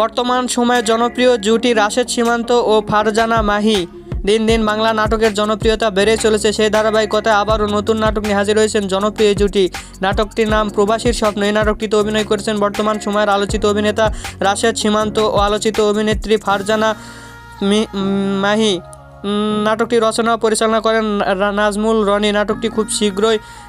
বর্তমান সময়ে জনপ্রিয় জুটি রাশেদ সীমান্ত ও ফারজানা মাহি। দিন দিন বাংলা নাটকের জনপ্রিয়তা বেড়ে চলেছে। সেই ধারাবাহিকতায় আবারও নতুন নাটক নিয়ে হাজির হয়েছেন জনপ্রিয় জুটি। নাটকটির নাম প্রবাসীর স্বপ্ন। এই নাটকটিতে অভিনয় করেছেন বর্তমান সময়ের আলোচিত অভিনেতা রাশেদ সীমান্ত ও আলোচিত অভিনেত্রী ফারজানা মাহি। নাটকটি রচনা পরিচালনা করেন নাজমুল রনি। নাটকটি খুব শীঘ্রই